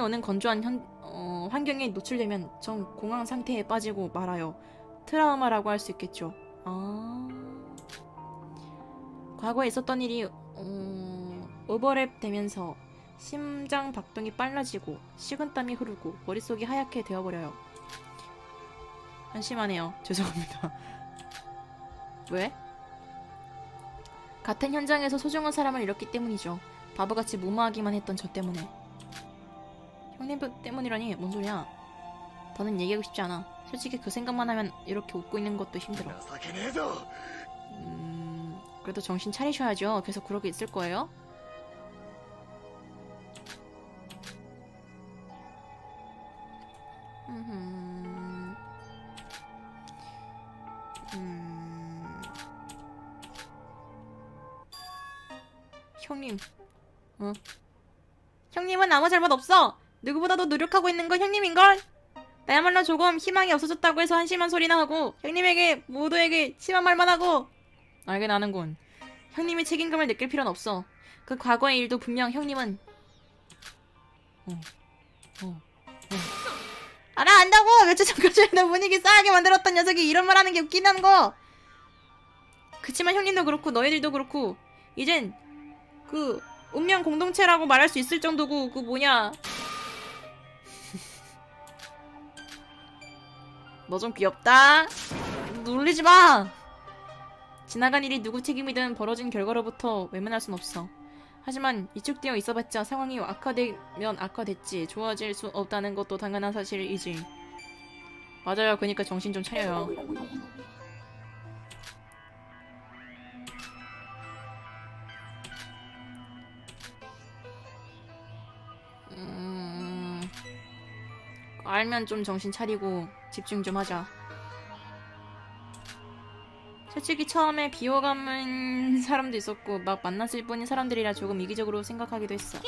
태풍이 오는 건조한 현, 어, 환경에 노출되면 전 공황 상태에 빠지고 말아요. 트라우마라고 할 수 있겠죠. 아. 과거에 있었던 일이 어, 오버랩 되면서 심장 박동이 빨라지고 식은땀이 흐르고 머릿속이 하얗게 되어버려요. 한심하네요. 죄송합니다. 왜? 같은 현장에서 소중한 사람을 잃었기 때문이죠. 바보같이 무모하기만 했던 저 때문에. 형님 때문이라니 뭔 소리야? 더는 얘기하고 싶지 않아. 솔직히 그 생각만 하면 이렇게 웃고 있는 것도 힘들어. 그 음, 그래도 정신 차리셔야죠. 계속 그러게 있을 거예요? 음, 형님, 어? 형님은 아무 잘못 없어! 누구보다도 노력하고 있는 건 형님인걸. 나야말로 조금 희망이 없어졌다고 해서 한심한 소리나 하고 형님에게 모두에게 심한 말만 하고 알긴 아는군. 형님이 책임감을 느낄 필요는 없어. 그 과거의 일도 분명 형님은 어, 어, 어. 알아 안다고 며칠 전까지는 분위기 싸하게 만들었던 녀석이 이런 말 하는 게 웃기다는 거. 그치만 형님도 그렇고 너희들도 그렇고 이젠 그 운명 공동체라고 말할 수 있을 정도고 그 뭐냐 너 좀 귀엽다. 놀리지 마. 지나간 일이 누구 책임이든 벌어진 결과로부터 외면할 순 없어. 하지만 이축되어 있어봤자 상황이 악화되면 악화됐지 좋아질 수 없다는 것도 당연한 사실이지. 맞아요. 그니까 정신 좀 차려요. 알면 좀 정신 차리고 집중 좀 하자. 솔직히 처음에 비호감인 사람도 있었고 막 만났을 뿐인 사람들이라 조금 이기적으로 생각하기도 했어.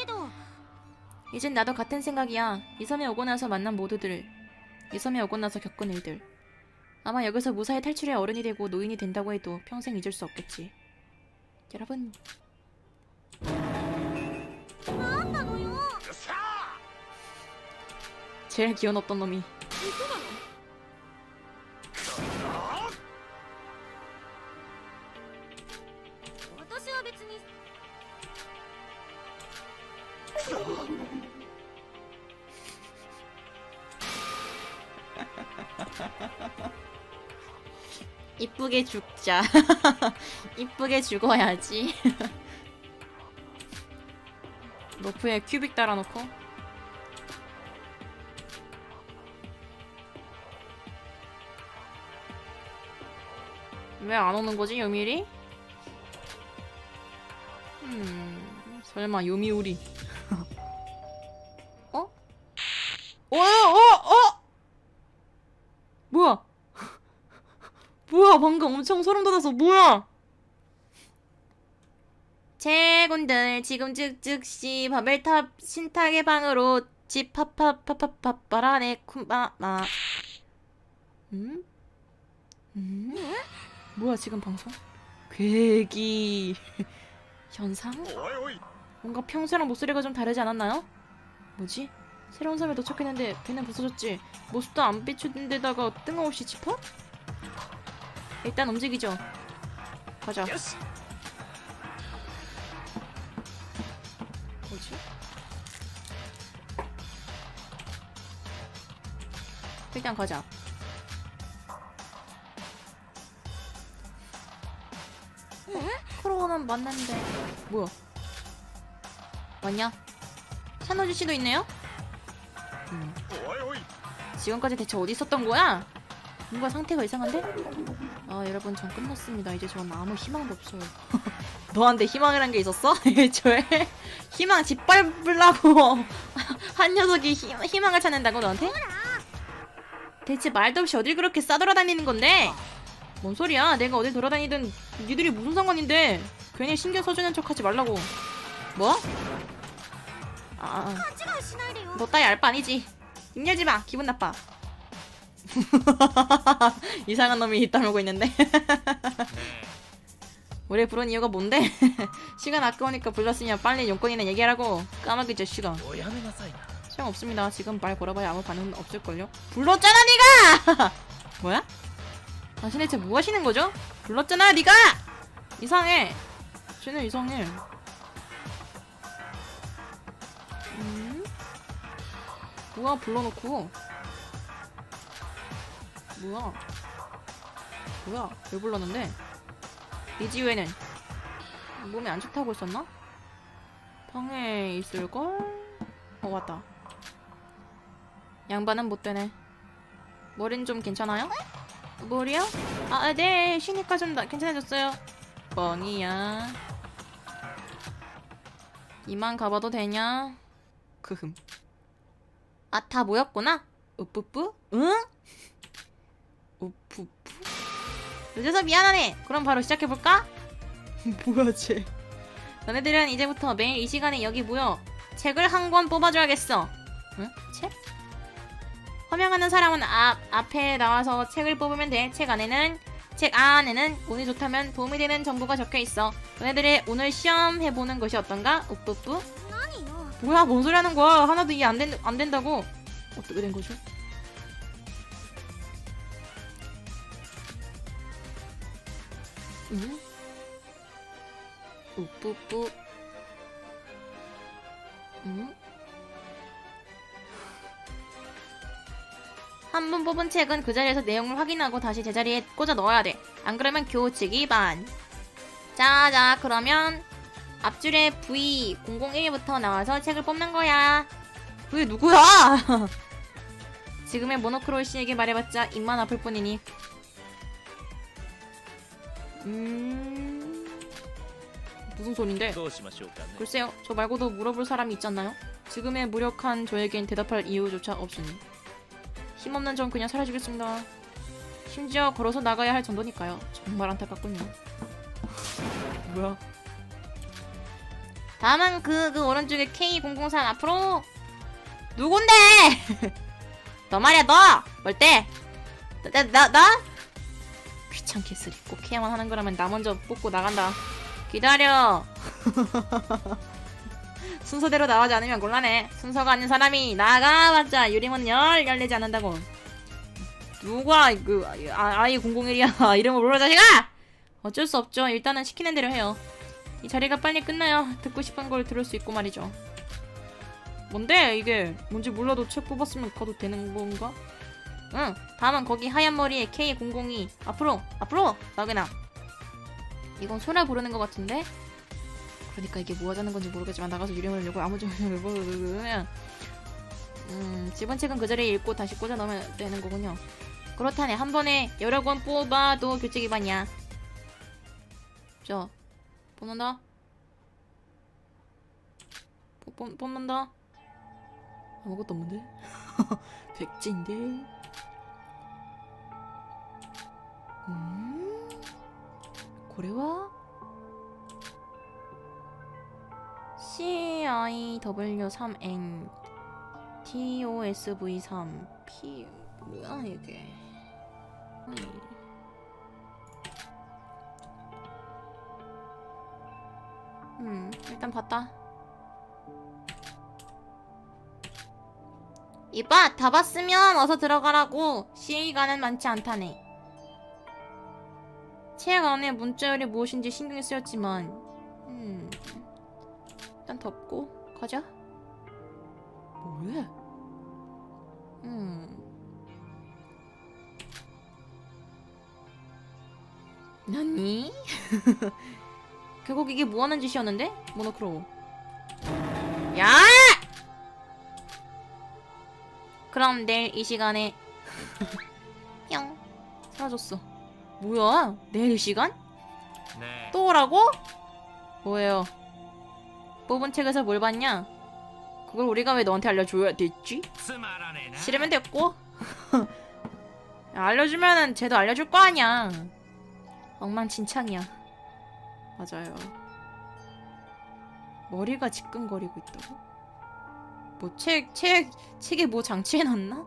이젠 나도 같은 생각이야. 이 섬에 오고 나서 만난 모두들. 이 섬에 오고 나서 겪은 일들. 아마 여기서 무사히 탈출해 어른이 되고 노인이 된다고 해도 평생 잊을 수 없겠지. 여러분, 제일 기어넣었던 놈이? 이쁘게 죽자. 이쁘게 죽어야지. 로프에 큐빅 달아놓고. 왜 안 오는 거지, 요미리? 음, 설마 요미우리. 어? 어, 어, 어! 뭐야? 뭐야 방금 엄청 소름 돋아서 뭐야 제군들 지금 즉 즉시 바벨탑 신탁의 방으로 집 파파파파파파라네 쿰마마 음? 음? 뭐야 지금 방송? 괴기 현상? 뭔가 평소랑 목소리가 좀 다르지 않았나요? 뭐지? 새로운 섬에 도착했는데 배는 부서졌지 모습도 안 비추는 데다가 뜬금없이 짚어? 일단 움직이죠 가자 뭐지? 일단 가자 사람은 맞는데 뭐야 뭐냐 산호주 씨도 있네요 음. 지금까지 대체 어디 있었던 거야 뭔가 상태가 이상한데 아 여러분 전 끝났습니다 이제 전 아무 희망도 없어요 너한테 희망이란 게 있었어? 애초에 희망 짓밟으려고 한 녀석이 희, 희망을 찾는다고 너한테? 대체 말도 없이 어딜 그렇게 싸돌아다니는 건데? 뭔 소리야? 내가 어딜 돌아다니든 니들이 무슨 상관인데? 괜히 신경 써주는 척하지 말라고. 뭐? 아, 아, 너 따위 알바 아니지. 입 열지 마. 기분 나빠. 이상한 놈이 입다물고 있는데. 우리 부른 이유가 뭔데? 시간 아까우니까 불렀으면 빨리 용건이나 얘기하라고. 까마귀 제시가. 시험 없습니다. 지금 말 걸어봐야 아무 반응 없을걸요? 불렀잖아 네가! 뭐야? 당신 대체 뭐 하시는 거죠? 불렀잖아 네가! 이상해. 쟤는 이상해. 음? 뭐야, 불러놓고. 뭐야? 뭐야? 왜 불렀는데? 이지우에는 몸에 안 좋다고 했었나? 방에 있을걸? 어, 왔다. 양반은 못 되네. 머리는 좀 괜찮아요? 머리요? 아, 네. 쉬니까 좀 나- 괜찮아졌어요. 뻥이야. 이만 가봐도 되냐? 크흠. 아, 다 모였구나? 우뿌뿌? 응? 우뿌뿌? 늦어서 미안하네. 그럼 바로 시작해볼까? 뭐야, 쟤. 너네들은 이제부터 매일 이 시간에 여기 모여 책을 한 권 뽑아줘야겠어. 응? 책? 허명하는 사람은 앞, 앞에 나와서 책을 뽑으면 돼. 책 안에는 책 안에는 운이 좋다면 도움이 되는 정보가 적혀 있어. 너네들의 오늘 시험 해보는 것이 어떤가? 우뿌뿌. 뭐야, 뭔 소리 하는 거야? 하나도 이해 안, 된, 안 된다고. 어떻게 된 거죠? 응? 우뿌뿌. 응? 한 번 뽑은 책은 그 자리에서 내용을 확인하고 다시 제자리에 꽂아 넣어야 돼. 안 그러면 교치기 반. 자자 그러면 앞줄에 V001부터 나와서 책을 뽑는 거야. 그게 누구야? 지금의 모노크롤 씨에게 말해봤자 입만 아플 뿐이니. 음... 무슨 소린데? 글쎄요, 저 말고도 물어볼 사람이 있잖아요. 지금의 무력한 저에겐 대답할 이유조차 없으니. 힘없는 전 그냥 사라지겠습니다. 심지어 걸어서 나가야 할 정도니까요. 정말 안타깝군요. 뭐야? 다음은 그, 그 오른쪽에 K003 앞으로! 누군데! 너 말이야, 너! 뭘 때? 나, 나, 나? 귀찮게 쓰리. 꼭 해야만 하는 거라면 나 먼저 뽑고 나간다. 기다려. 순서대로 나가지 않으면 곤란해. 순서가 아닌 사람이 나가봤자 유리문 열 열리지 않는다고. 누가 그 아, 아이 001이야 이름을 몰라 자식아! 어쩔 수 없죠. 일단은 시키는 대로 해요. 이 자리가 빨리 끝나요. 듣고 싶은 걸 들을 수 있고 말이죠. 뭔데 이게 뭔지 몰라도 책 뽑았으면 가도 되는 건가? 응. 다음은 거기 하얀 머리에 K002 앞으로 앞으로 나그나. 이건 소라 부르는 것 같은데? 그러니까 이게 뭐 하자는 건지 모르겠지만 나가서 유령을 열고 아무 정도를 보면 음 집은 책은 그 자리에 읽고 다시 꽂아 넣으면 되는 거군요. 그렇다네. 한 번에 여러 권 뽑아도 규칙 위반이야 저 뽑는다? 뽑, 뽑, 뽑는다? 아무것도 없는데? 백지인데? 음? 고래와 CIW3N TOSV3 P 뭐야 이게? 음. 음 일단 봤다. 이봐 다 봤으면 어서 들어가라고. 시간은 많지 않다네. 책 안에 문자열이 무엇인지 신경이 쓰였지만 음 일단 덮고 가자. 뭐래? 음. 나니? 결국 이게 뭐 하는 짓이었는데? 모노크로. 야! 그럼 내일 이 시간에 뿅 사라졌어. 뭐야? 내일 이 시간? ねえ또 오라고? 뭐예요? 뽑은 책에서 뭘 봤냐? 그걸 우리가 왜 너한테 알려줘야 됐지? 싫으면 됐고 알려주면은 쟤도 알려줄 거 아니야 엉망진창이야 맞아요 머리가 지끈거리고 있다고? 뭐 책, 책, 책에 뭐 장치해놨나?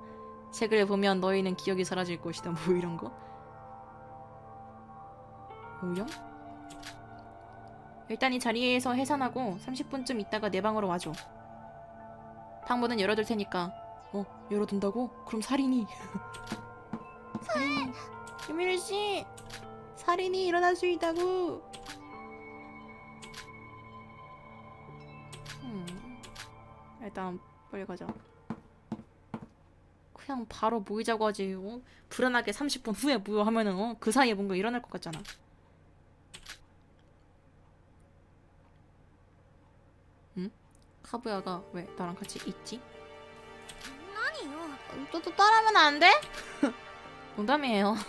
책을 보면 너희는 기억이 사라질 것이다 뭐 이런 거? 오염? 일단 이 자리에서 해산하고 30분쯤 있다가 내 방으로 와줘 방문은 열어둘 테니까. 어, 열어둔다고? 그럼 살인이. 살인이. 유미르 씨, 살인이 일어날 수 있다고. 음, 일단 빨리 가자. 그냥 바로 모이자고 하지. 어? 불안하게 30분 후에 모여 하면은 어? 그 사이에 뭔가 일어날 것 같잖아. 카부야가 왜 나랑 같이 있지? 또, 또 따라하면 안 돼? 농담이에요.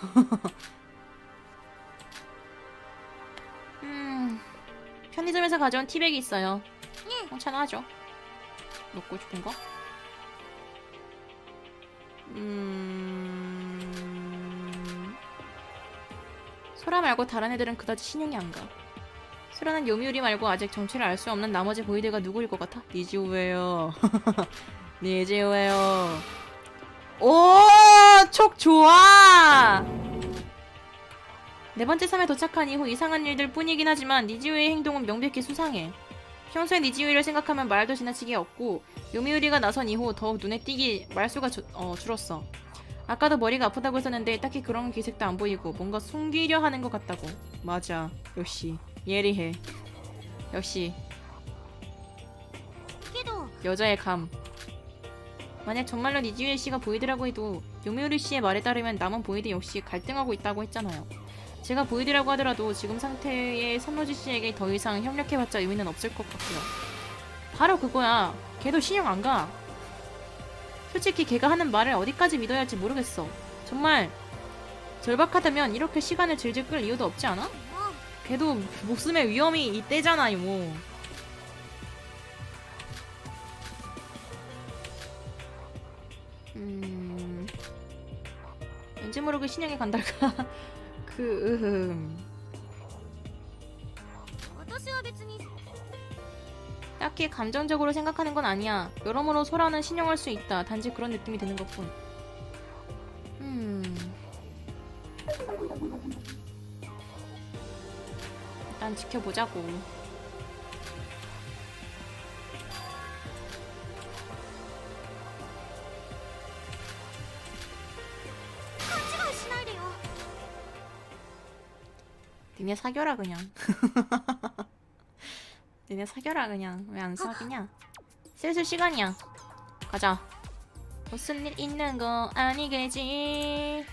음, 편의점에서 가져온 티백이 있어요. 괜찮아하죠. 먹고 싶은 거? 음... 소라 말고 다른 애들은 그다지 신용이 안 가. 소라는 요미우리 말고 아직 정체를 알 수 없는 나머지 보이드가 누구일 것 같아? 니지우예요. 니지우예요. 오, 촉 좋아. 네 번째 섬에 도착한 이후 이상한 일들 뿐이긴 하지만 니지우의 행동은 명백히 수상해. 평소에 니지우이를 생각하면 말도 지나치게 없고 요미우리가 나선 이후 더욱 눈에 띄기 말수가 주- 어, 줄었어. 아까도 머리가 아프다고 했었는데 딱히 그런 기색도 안 보이고 뭔가 숨기려 하는 것 같다고. 맞아. 역시 예리해. 역시 여자의 감. 만약 정말로 니지우에 씨가 보이드라고 해도 요미우리 씨의 말에 따르면 남은 보이드 역시 갈등하고 있다고 했잖아요. 제가 보이드라고 하더라도 지금 상태의 선노지 씨에게 더 이상 협력해봤자 의미는 없을 것 같고요. 바로 그거야. 걔도 신경 안 가. 솔직히 걔가 하는 말을 어디까지 믿어야 할지 모르겠어. 정말 절박하다면 이렇게 시간을 질질 끌 이유도 없지 않아? 걔도 목숨의 위험이 있대잖아요. 뭐. 음... 왠지 모르게 신형이 간달까? 그... 으흠. 딱히 감정적으로 생각하는 건 아니야. 여러모로 소라는 신용할 수 있다. 단지 그런 느낌이 드는 것뿐. 음... 일단 지켜보자고. 니네 사겨라 그냥. 니네 사겨라 그냥. 왜 안 사귀냐? 슬슬 시간이야. 가자. 무슨 일 있는 거 아니겠지?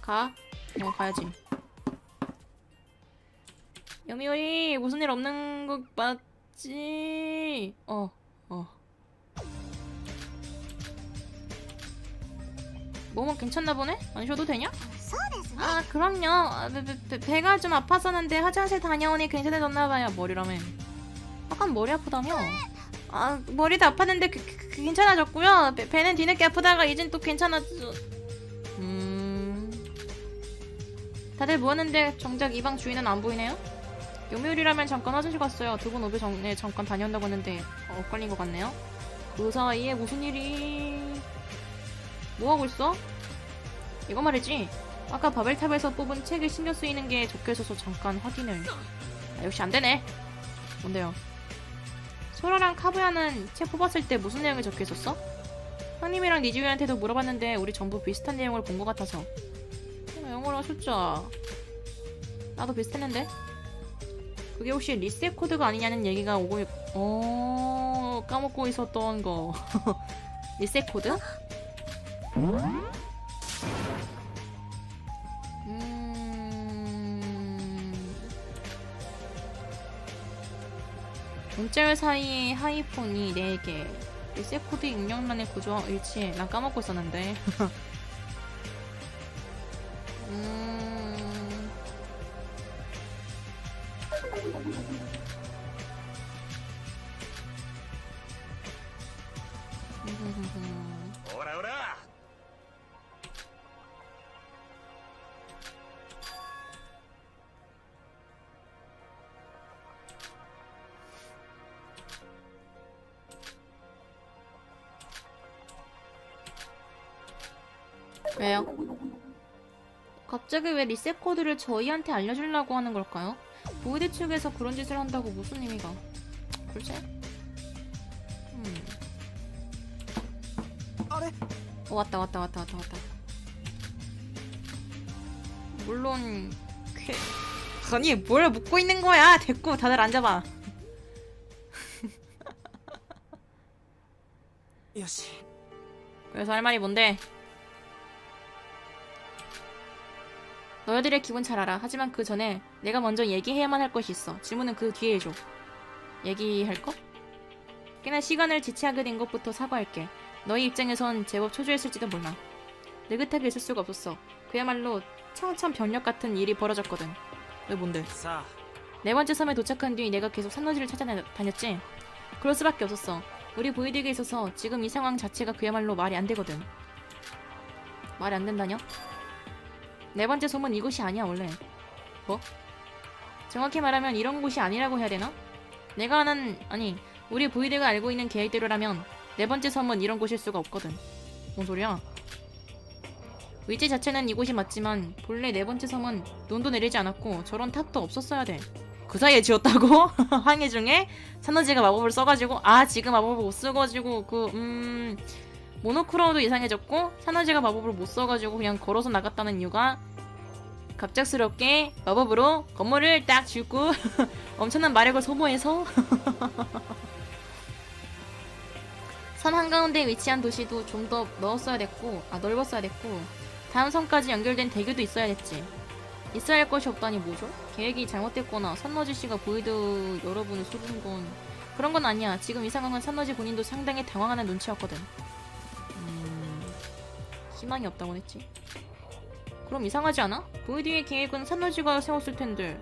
가. 어, 가야지. 여미오리 무슨 일 없는 것 맞지? 어, 어. 몸은 괜찮나 보네? 안 쉬어도 되냐? 아 그럼요. 배, 배, 배가 좀 아팠었는데 화장실 다녀오니 괜찮아졌나봐요. 머리라면. 아까 머리 아프다며? 아 머리도 아팠는데 그, 그, 그, 괜찮아졌고요. 배, 배는 뒤늦게 아프다가 이젠 또 괜찮아져. 음. 다들 뭐하는데 정작 이 방 주인은 안 보이네요? 요미우리라면 잠깐 화장실 갔어요 두 분 오기 전에 잠깐 다녀온다고 했는데 어, 엇갈린 것 같네요 그 사이에 무슨 일이 뭐하고 있어? 이거 말이지 아까 바벨탑에서 뽑은 책에 신경 쓰이는 게 적혀 있어서 잠깐 확인을. 아, 역시 안 되네. 뭔데요? 소라랑 카부야는 책 뽑았을 때 무슨 내용이 적혀 있었어? 형님이랑 니지우한테도 물어봤는데 우리 전부 비슷한 내용을 본 것 같아서. 어, 영어로 하셨죠? 나도 비슷했는데. 그게 혹시 리셋 코드가 아니냐는 얘기가 오고 있... 어 까먹고 있었던 거. 리셋 코드? 음... 문자열 사이에 하이폰이 4개. 리셋 코드 입력란의 구조와 일치해 난 까먹고 있었는데. 음... 오라 오라. 왜요? 갑자기 왜 리셋 코드를 저희한테 알려주려고 하는 걸까요? 보이드 측에서 그런 짓을 한다고 무슨 의미가? 글쎄. 음. 어, 왔다 왔다 왔다 왔다 왔다. 물론 쾌... 아니 뭘 묻고 있는 거야? 됐고 다들 앉아봐. 여시. 그래서 할 말이 뭔데? 너희들의 기분 잘 알아 하지만 그 전에 내가 먼저 얘기해야만 할 것이 있어 질문은 그 뒤에 해줘 얘기할 거? 꽤나 시간을 지체하게 된 것부터 사과할게 너희 입장에선 제법 초조했을지도 몰라 느긋하게 있을 수가 없었어 그야말로 청천벽력 같은 일이 벌어졌거든 왜 뭔데 네 번째 섬에 도착한 뒤 내가 계속 산노지를 찾아다녔지. 그럴 수밖에 없었어. 우리 보이드에게 있어서 지금 이 상황 자체가 그야말로 말이 안 되거든. 말이 안 된다뇨? 네 번째 섬은 이곳이 아니야 원래. 뭐? 정확히 말하면 이런 곳이 아니라고 해야 되나? 내가 아는 아니 우리 보이드가 알고 있는 계획대로라면 네 번째 섬은 이런 곳일 수가 없거든. 뭔 소리야? 위치 자체는 이곳이 맞지만 본래 네 번째 섬은 눈도 내리지 않았고 저런 탑도 없었어야 돼. 그 사이에 지었다고? 항해 중에 산너지가 마법을 써가지고 아 지금 마법을 못 써가지고 그 음 모노크로도 이상해졌고 산너지가 마법을 못 써가지고 그냥 걸어서 나갔다는 이유가 갑작스럽게 마법으로 건물을 딱 짓고 엄청난 마력을 소모해서 산 한가운데 위치한 도시도 좀 더 넣었어야 됐고 아 넓었어야 됐고 다음 섬까지 연결된 대교도 있어야 됐지 있어야 할 것이 없다니 뭐죠? 계획이 잘못됐거나 산너지 씨가 보이드 여러분을 속은 건 그런 건 아니야. 지금 이 상황은 산너지 본인도 상당히 당황하는 눈치였거든. 희망이 없다고 했지. 그럼 이상하지 않아? VD의 계획은 산노지가 세웠을 텐데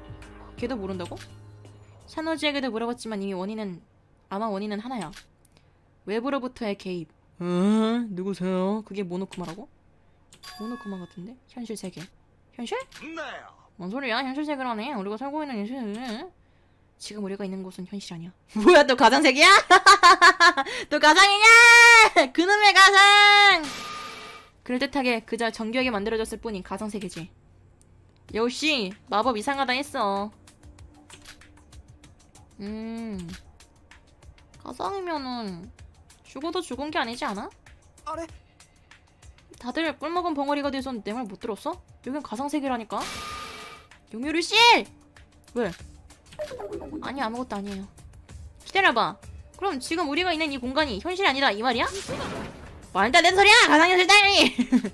걔도 모른다고? 산노지에게도 물어봤지만 이미 원인은 아마 원인은 하나야. 외부로부터의 개입. 응? 누구세요? 그게 모노쿠마라고? 모노쿠마 같은데? 현실 세계. 현실? 네. 뭔 소리야? 현실 세계라네. 우리가 살고 있는 현실은 지금 우리가 있는 곳은 현실 아니야. 뭐야 또 가상 세계야? 또 가상이냐? 그놈의 가상! 그럴듯하게 그저 정교하게 만들어졌을 뿐인 가상 세계지. 역시 마법 이상하다 했어. 음. 가상이면은 죽어도 죽은 게 아니지 않아? あれ 다들 꿀먹은 벙어리가 돼서 내 말 못 들었어? 여긴 가상세계라니까? 용유리 씨! 왜? 아니 아무것도 아니에요. 기다려봐. 그럼 지금 우리가 있는 이 공간이 현실이 아니다 이 말이야? 안 되는 소리야! 가상현실 따위!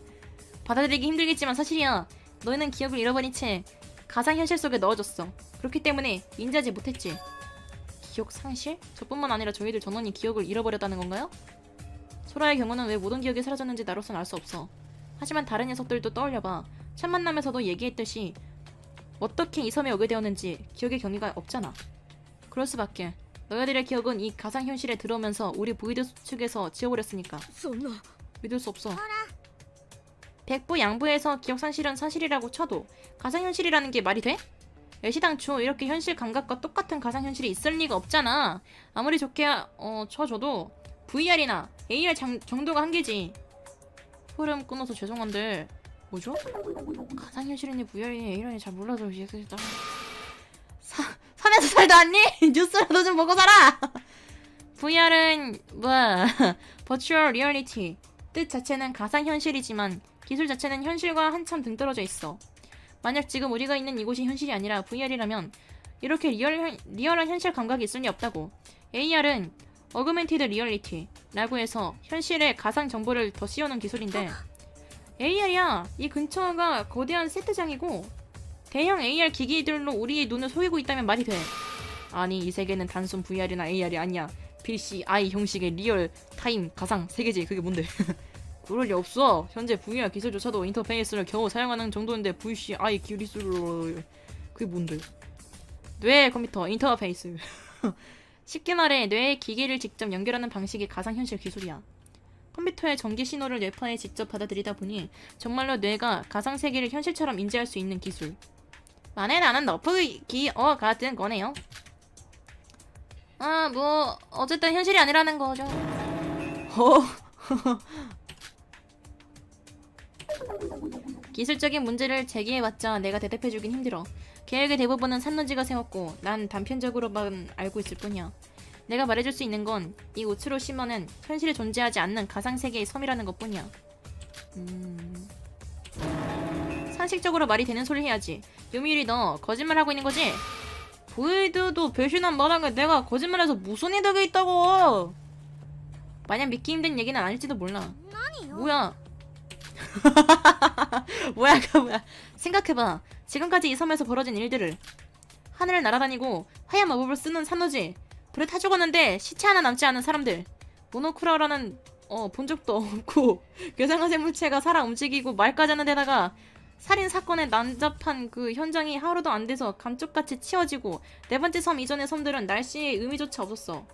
받아들이기 힘들겠지만 사실이야. 너희는 기억을 잃어버린 채 가상현실 속에 넣어졌어. 그렇기 때문에 인지하지 못했지. 기억 상실? 저뿐만 아니라 저희들 전원이 기억을 잃어버렸다는 건가요? 소라의 경우는 왜 모든 기억이 사라졌는지 나로선 알 수 없어. 하지만 다른 녀석들도 떠올려봐. 첫 만남에서도 얘기했듯이 어떻게 이 섬에 오게 되었는지 기억의 경위가 없잖아. 그럴 수밖에. 너희들의 기억은 이 가상현실에 들어오면서 우리 보이드 측에서 지워버렸으니까 そんな 믿을 수 없어. 백부 양부에서 기억 상실은 사실이라고 쳐도 가상현실이라는 게 말이 돼? 애시당초 이렇게 현실 감각과 똑같은 가상현실이 있을 리가 없잖아. 아무리 좋게 어, 쳐줘도 VR이나 AR 장, 정도가 한계지. 흐름 끊어서 죄송한데 뭐죠? 가상현실이니 VR이니 AR이니 잘 몰라서 이게 딱 사, 산에서 살다 왔니? 뉴스라도 좀 보고 살아! VR은 뭐야 Virtual Reality 뜻 자체는 가상현실이지만 기술 자체는 현실과 한참 등떨어져 있어. 만약 지금 우리가 있는 이곳이 현실이 아니라 VR이라면 이렇게 리얼, 현- 리얼한 현실 감각이 있을 리 없다고. AR은 Augmented Reality라고 해서 현실에 가상 정보를 더 씌우는 기술인데 AR이야. 이 근처가 거대한 세트장이고 대형 AR 기기들로 우리의 눈을 속이고 있다면 말이 돼. 아니 이 세계는 단순 VR이나 AR이 아니야. BCI 형식의 리얼 타임 가상 세계지. 그게 뭔데? 그럴 리 없어. 현재 VR 기술조차도 인터페이스를 겨우 사용하는 정도인데 VCI 기술을 그게 뭔데? 뇌 컴퓨터 인터페이스. 쉽게 말해 뇌의 기기를 직접 연결하는 방식이 가상현실 기술이야. 컴퓨터의 전기 신호를 뇌파에 직접 받아들이다 보니 정말로 뇌가 가상 세계를 현실처럼 인지할 수 있는 기술. 만에 나는 너프 기어 같은 거네요. 아, 뭐 어쨌든 현실이 아니라는 거죠. 어. 기술적인 문제를 제기해봤자 내가 대답해주긴 힘들어. 계획의 대부분은 산노지가 세웠고 난 단편적으로만 알고 있을 뿐이야. 내가 말해줄 수 있는 건이 우츠로 시머는 현실에 존재하지 않는 가상세계의 섬이라는 것뿐이야. 음... 상식적으로 말이 되는 소리 해야지. 요미유리 너 거짓말하고 있는 거지? 보이드도 배신한 마당에 내가 거짓말해서 무슨 이득이 있다고! 마냥 믿기 힘든 얘기는 아닐지도 몰라. 뭐야? 뭐야, 그 뭐야? 생각해봐. 지금까지 이 섬에서 벌어진 일들을 하늘을 날아다니고 하얀 마법을 쓰는 산노지, 불에 타 죽었는데 시체 하나 남지 않은 사람들, 모노쿠라라는 어, 본 적도 없고 괴상한 생물체가 살아 움직이고 말까지 하는 데다가 살인 사건에 난잡한 그 현장이 하루도 안 돼서 감쪽같이 치워지고 네 번째 섬 이전의 섬들은 날씨에 의미조차 없었어.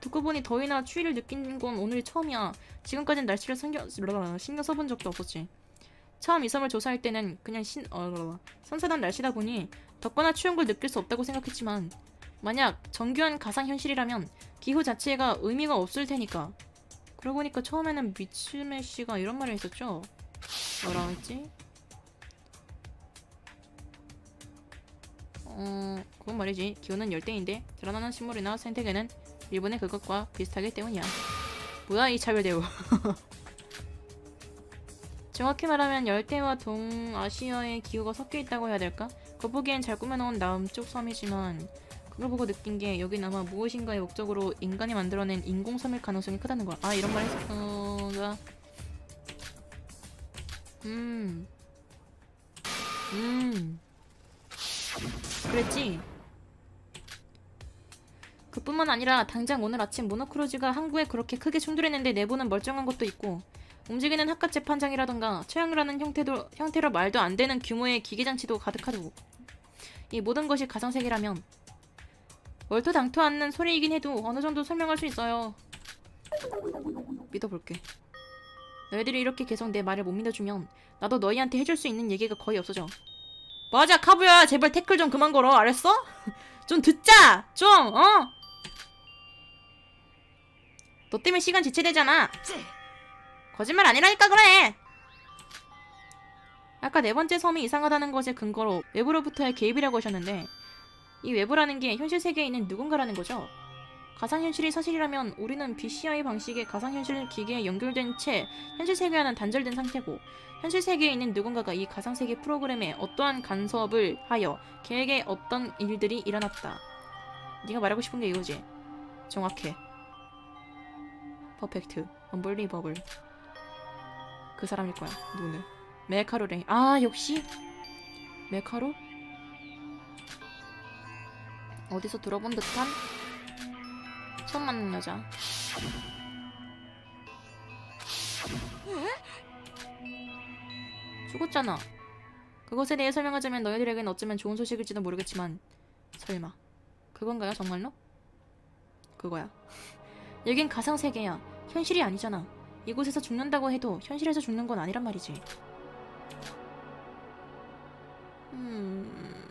듣고 보니 더위나 추위를 느낀 건 오늘이 처음이야. 지금까지는 날씨를 신경, 신경 써본 적도 없었지. 처음 이 섬을 조사할 때는 그냥 신, 어, 선선한 날씨다 보니 덥거나 추운 걸 느낄 수 없다고 생각했지만 만약 정교한 가상현실이라면 기후 자체가 의미가 없을 테니까. 그러고 보니까 처음에는 미츠메 씨가 이런 말을 했었죠. 뭐라고 했지? 어, 그건 말이지. 기온은 열대인데 드러나는 식물이나 생태계는 일본의 그것과 비슷하기 때문이야. 뭐야 이 차별 대우. 정확히 말하면 열대와 동아시아의 기후가 섞여 있다고 해야 될까? 겉보기엔 잘 꾸며놓은 남쪽 섬이지만 그걸 보고 느낀 게 여긴 아마 무엇인가의 목적으로 인간이 만들어낸 인공섬일 가능성이 크다는 거야. 아 이런 말 했었구나. 음. 음. 그랬지? 그뿐만 아니라 당장 오늘 아침 모노크로즈가 항구에 그렇게 크게 충돌했는데 내부는 멀쩡한 것도 있고 움직이는 학과 재판장이라던가 처형이라는 형태도 형태로 말도 안 되는 규모의 기계 장치도 가득하고 이 모든 것이 가상세계라면 얼토당토 않는 소리이긴 해도 어느 정도 설명할 수 있어요. 믿어볼게. 너희들이 이렇게 계속 내 말을 못 믿어주면 나도 너희한테 해줄 수 있는 얘기가 거의 없어져. 맞아 카부야 제발 태클 좀 그만 걸어 알았어? 좀 듣자 좀 어? 너 때문에 시간 지체되잖아. 거짓말 아니라니까 그래. 아까 네 번째 섬이 이상하다는 것의 근거로 외부로부터의 개입이라고 하셨는데 이 외부라는 게 현실 세계에 있는 누군가라는 거죠. 가상현실이 사실이라면 우리는 BCI 방식의 가상현실 기계에 연결된 채 현실 세계와는 단절된 상태고 현실 세계에 있는 누군가가 이 가상세계 프로그램에 어떠한 간섭을 하여 계획에 어떤 일들이 일어났다. 네가 말하고 싶은 게 이거지. 정확해. 퍼펙트. 언블리버블. 그 사람일 거야. 누구는? 메카로랭. 아 역시 메카로? 어디서 들어본 듯한 처음 만난 여자. 죽었잖아. 그것에 대해 설명하자면 너희들에겐 어쩌면 좋은 소식일지도 모르겠지만 설마 그건가요 정말로? 그거야. 여긴 가상 세계야. 현실이 아니잖아. 이곳에서 죽는다고 해도 현실에서 죽는 건 아니란 말이지. 음.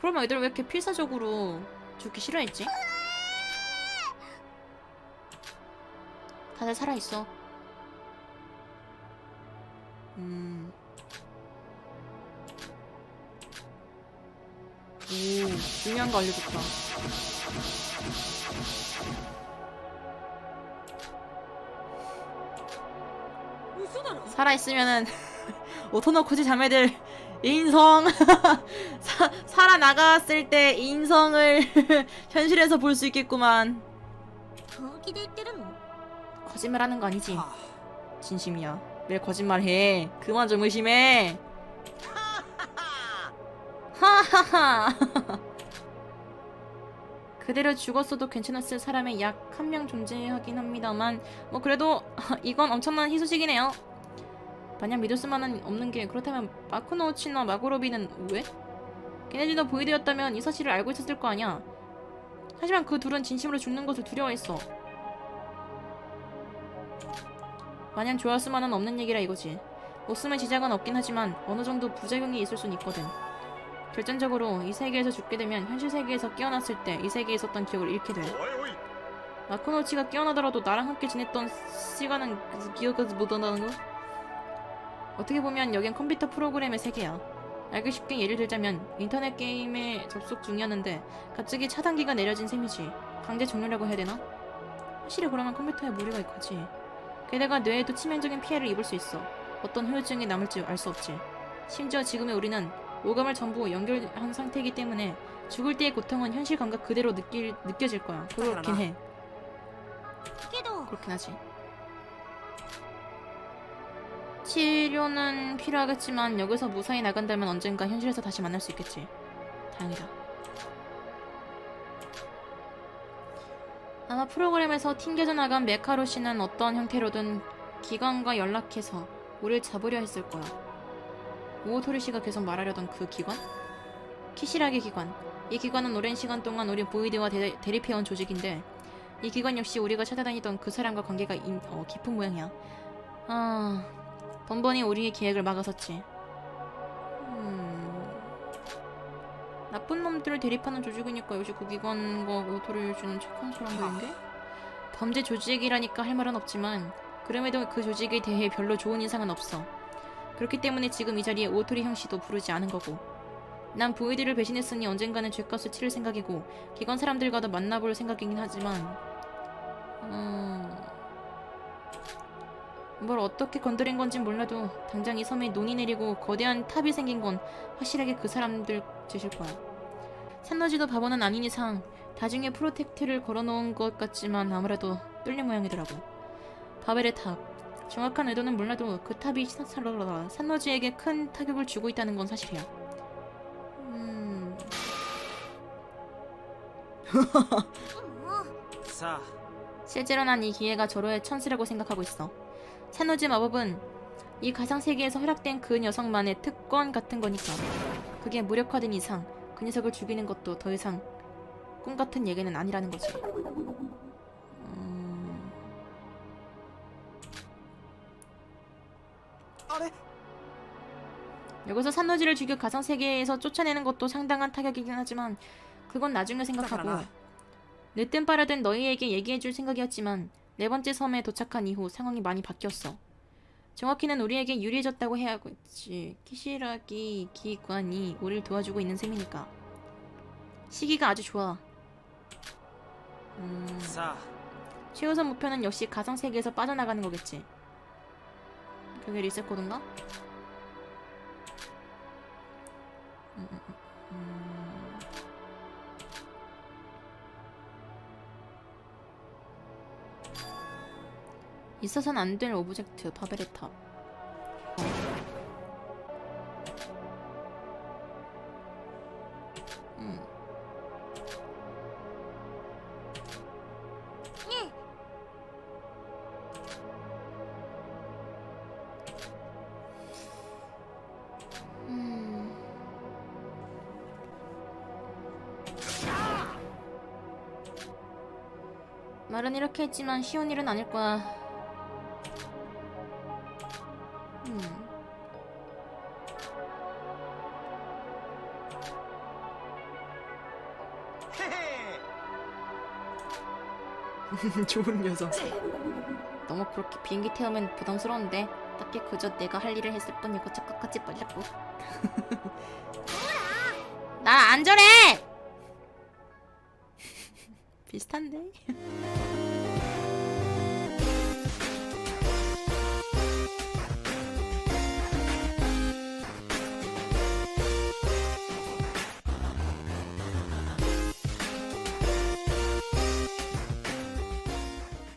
그러면 애들 왜 이렇게 필사적으로 죽기 싫어했지? 다들 살아있어. 음. 오, 중요한 거 알려줬다. 살아있으면은, 오토노코지 자매들, 인성! 사, 살아나갔을 때 인성을 현실에서 볼 수 있겠구만. 거짓말하는 거 아니지? は 진심이야. 왜 거짓말해? 그만 좀 의심해. 하하하. 그대로 죽었어도 괜찮았을 사람의 약 한 명 존재하긴 합니다만 뭐 그래도 이건 엄청난 희소식이네요. 마냥 믿을 수만은 없는 게 그렇다면 마쿠노우치나 마고로비는 왜? 걔네들도 보이드였다면 이 사실을 알고 있었을 거 아니야. 하지만 그 둘은 진심으로 죽는 것을 두려워했어 마냥 좋아할 수만은 없는 얘기라 이거지. 없으면 지장은 없긴 하지만 어느 정도 부작용이 있을 순 있거든. 결정적으로 이 세계에서 죽게 되면 현실 세계에서 깨어났을 때 이 세계에 있었던 기억을 잃게 돼. 마코노치가 깨어나더라도 나랑 함께 지냈던 시간은 기억하지 못한다는 거? 어떻게 보면 여긴 컴퓨터 프로그램의 세계야. 알기 쉽게 예를 들자면 인터넷 게임에 접속 중이었는데 갑자기 차단기가 내려진 셈이지. 강제 종료라고 해야 되나? 확실히 그러면 컴퓨터에 무리가 있겠지. 게다가 뇌에도 치명적인 피해를 입을 수 있어. 어떤 후유증이 남을지 알 수 없지. 심지어 지금의 우리는 오감을 전부 연결한 상태이기 때문에 죽을 때의 고통은 현실 감각 그대로 느낄, 느껴질 거야. 그렇긴 해. 그렇긴 하지. 치료는 필요하겠지만 여기서 무사히 나간다면 언젠가 현실에서 다시 만날 수 있겠지. 다행이다. 아마 프로그램에서 튕겨져 나간 메카로 씨는 어떤 형태로든 기관과 연락해서 우리를 잡으려 했을 거야. 오토리 씨가 계속 말하려던 그 기관? 키시락의 기관. 이 기관은 오랜 시간 동안 우리 보이드와 대, 대립해온 조직인데 이 기관 역시 우리가 찾아다니던 그 사람과 관계가 인- 어, 깊은 모양이야. 아, 번번이 우리의 계획을 막아섰지. 나쁜 놈들을 대립하는 조직이니까 역시 그 기관과 오토를 주는 착한 사람들인데? 범죄 조직이라니까 할 말은 없지만 그럼에도 그 조직에 대해 별로 좋은 인상은 없어. 그렇기 때문에 지금 이 자리에 오토리 형씨도 부르지 않은 거고. 난 보이드를 배신했으니 언젠가는 죗값을 치를 생각이고 기관 사람들과도 만나볼 생각이긴 하지만 음... 뭘 어떻게 건드린 건지 몰라도 당장 이 섬에 눈이 내리고 거대한 탑이 생긴 건 확실하게 그 사람들 짓일 거야. 산너지도 바보는 아닌 이상 다중에 프로텍트를 걸어놓은 것 같지만 아무래도 뚫린 모양이더라고. 바벨의 탑. 정확한 의도는 몰라도 그 탑이 산너지에게 큰 타격을 주고 있다는 건 사실이야. 음... 실제로 난 이 기회가 저로의 천수라고 생각하고 있어. 산호지 마법은 이 가상세계에서 허락된 그 녀석만의 특권 같은 거니까 그게 무력화된 이상 그 녀석을 죽이는 것도 더 이상 꿈 같은 얘기는 아니라는 거지. 음... 여기서 산노지를 죽여 가상세계에서 쫓아내는 것도 상당한 타격이긴 하지만 그건 나중에 생각하고 내 뜸 빨아든 너희에게 얘기해줄 생각이었지만 네 번째 섬에 도착한 이후 상황이 많이 바뀌었어. 정확히는 우리에게 유리해졌다고 해야겠지. 키시라기 기관이 우리를 도와주고 있는 셈이니까. 시기가 아주 좋아. 음, さ 최우선 목표는 역시 가상 세계에서 빠져나가는 거겠지. 그게 리셋 코드인가? 음, 음, 음, 음. 있어선 안될 오브젝트 바벨의 탑. 음. 음. 말은 이렇게 했지만 쉬운 일은 아닐 거야. 좋은 녀석. 너무 그렇게 비행기 태우면 부담스러운데 딱히 그저 내가 할 일을 했을 뿐이고 착각하지 말라고. 나 안전해. 비슷한데?